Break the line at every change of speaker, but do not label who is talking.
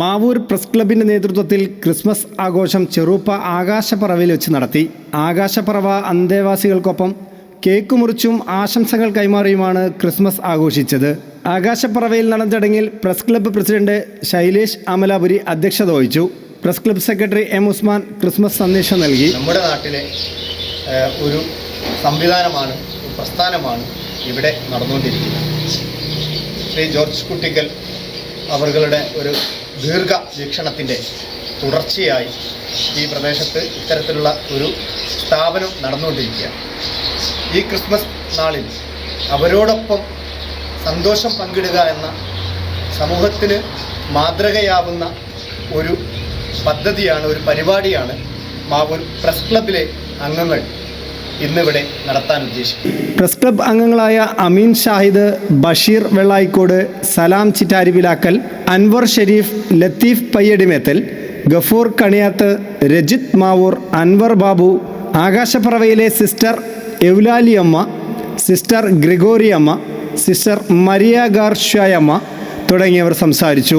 Mavoor press ക്ലബിന്റെ നേതൃത്വത്തിൽ Christmas ആഘോഷം ചെറുപ്പ ആകാശപ്പറവയിൽ വെച്ച് നടത്തി. ആകാശപ്പറവ അന്തേവാസികൾക്കൊപ്പം കേക്ക് മുറിച്ചും ആശംസകൾ കൈമാറിയുമാണ് ക്രിസ്മസ് ആഘോഷിച്ചത്. ആകാശപ്പറവയിൽ നടന്ന ചടങ്ങിൽ press club president Shailesh Amalapuri അധ്യക്ഷത വഹിച്ചു. Press club secretary M Usman Christmas സന്ദേശം നൽകി.
നമ്മുടെ നാട്ടിലെ ഒരു സംവിധാനമാണ് പ്രസ്ഥാനമാണ് ഇവിടെ നടന്നുകൊണ്ടിരിക്കുന്നത്. ശ്രീ ജോർജ് കുട്ടിക്കൽ അവരുടെ ഒരു ദീർഘ വീക്ഷണത്തിന്റെ തുടർച്ചയായി ഈ പ്രദേശത്ത് ഇത്തരത്തിലുള്ള ഒരു സ്ഥാപനം നടന്നുകൊണ്ടിരിക്കുകയാണ്. ഈ ക്രിസ്മസ് നാളിൽ അവരോടൊപ്പം സന്തോഷം പങ്കിടുക എന്ന സമൂഹത്തിന് മാതൃകയാവുന്ന ഒരു പദ്ധതിയാണ് ഒരു പരിപാടിയാണ് മാവൂർ പ്രസ് ക്ലബിലെ അംഗങ്ങൾ ഇന്നിവിടെ നടത്താൻ ഉദ്ദേശിക്കുന്നു.
പ്രസ് ക്ലബ് അംഗങ്ങളായ അമീൻ ഷാഹിദ് ബഷീർ വെള്ളായിക്കോട് സലാം ചിറ്റാരിവിലാക്കൽ അൻവർ ഷെരീഫ് ലത്തീഫ് പയ്യടിമേത്തൽ ഗഫൂർ കണിയാത്ത് രജിത് മാവൂർ അൻവർ ബാബു ആകാശപ്പറവയിലെ സിസ്റ്റർ എവുലാലിയമ്മ സിസ്റ്റർ ഗ്രിഗോറിയമ്മ സിസ്റ്റർ മരിയ ഗാർഷ്യായമ്മ തുടങ്ങിയവർ സംസാരിച്ചു.